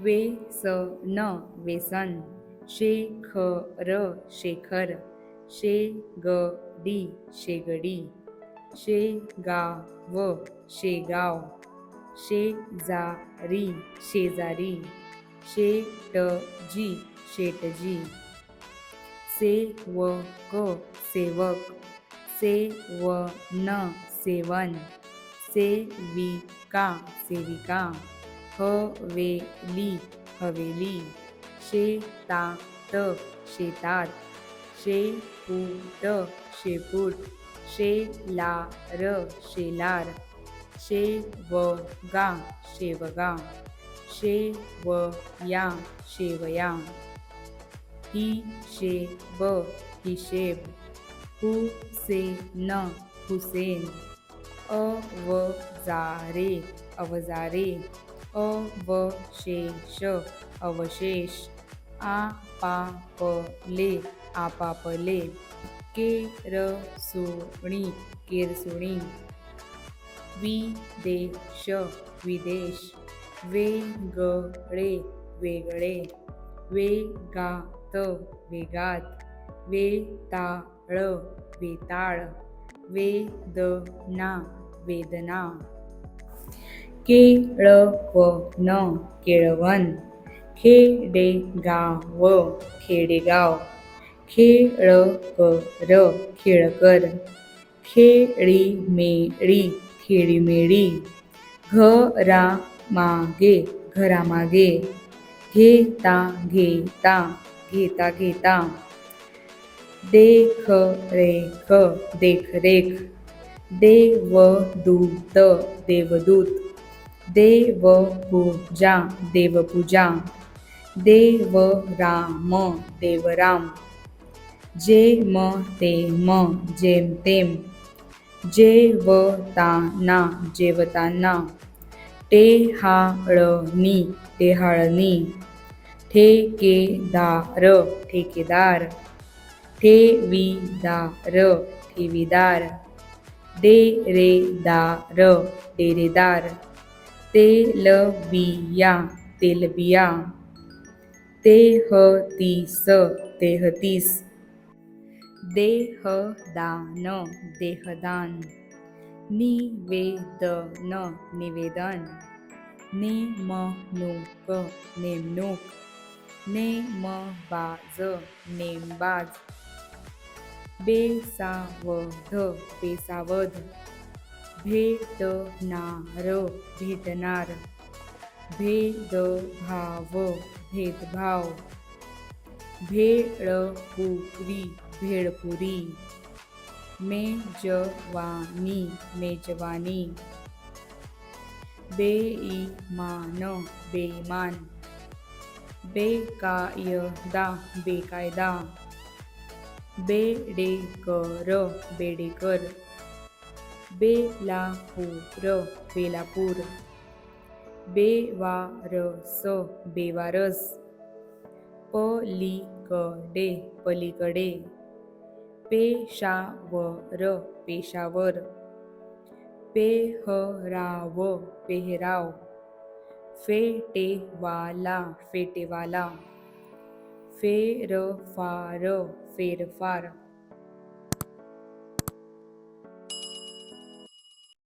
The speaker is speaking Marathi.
वे स न वेसन शेखर शेखर शे ग डी शेगडी शेगाव शेगाव शेजारी शेजारी शेटजी शेटजी सेवक सेवक सेवन सेवन सेविका सेविका हवेली हवेली. शेतात शेतात. शेपूट शेपूट. शेलार शेलार. शेवगा शेवगा. शेवया शेवया. हिशेब हिशेब. हुसेन हुसेन. अवजारे अवजारे. अवशेष अवशेष आपापले आपापले. केरसुणी केरसुणी. विदेश विदेश. वेगळे वेगळे. वेगात वेगात. वेताळ वेताळ. वेदना वेदना. केळवण केळवण. खेडेगाव खेडेगाव. खेळकर खेळकर. खेळीमेळी खेळीमेळी. घरामागे घरामागे. घेता घेता घेता घेता. देखरेख देखरेख. देवदूत देवदूत. देवपूजा देवपूजा. देवराम देवराम. जेम तेम जेमतेम जेवताना जेवताना. टेहाळणी टेहाळणी. ठेकेदार ठेकेदार. ठेवीदार ठेवीदार. डेरेदार डेरेदार तेलबिया तेलबिया. तेहतीस तेहतीस. देहदान देहदान. निवेदन निवेदन. नेमणूक नेमणूक. नेमबाज नेमबाज. बेसावध बेसावध. भेटणार भेटणार भेदभाव भेदभाव। भेळपुरी भेळपुरी। मेजवानी मेजवानी। बेईमान बेईमान बेकायदा बेकायदा। बेडेकर बेडेकर। बेलापूर बेलापूर. बेवारस बेवारस. पलीकडे पलीकडे. पेशावर पेशावर. पेहराव पेहराव. फेटेवाला फेटेवाला. फेरफार फेरफार.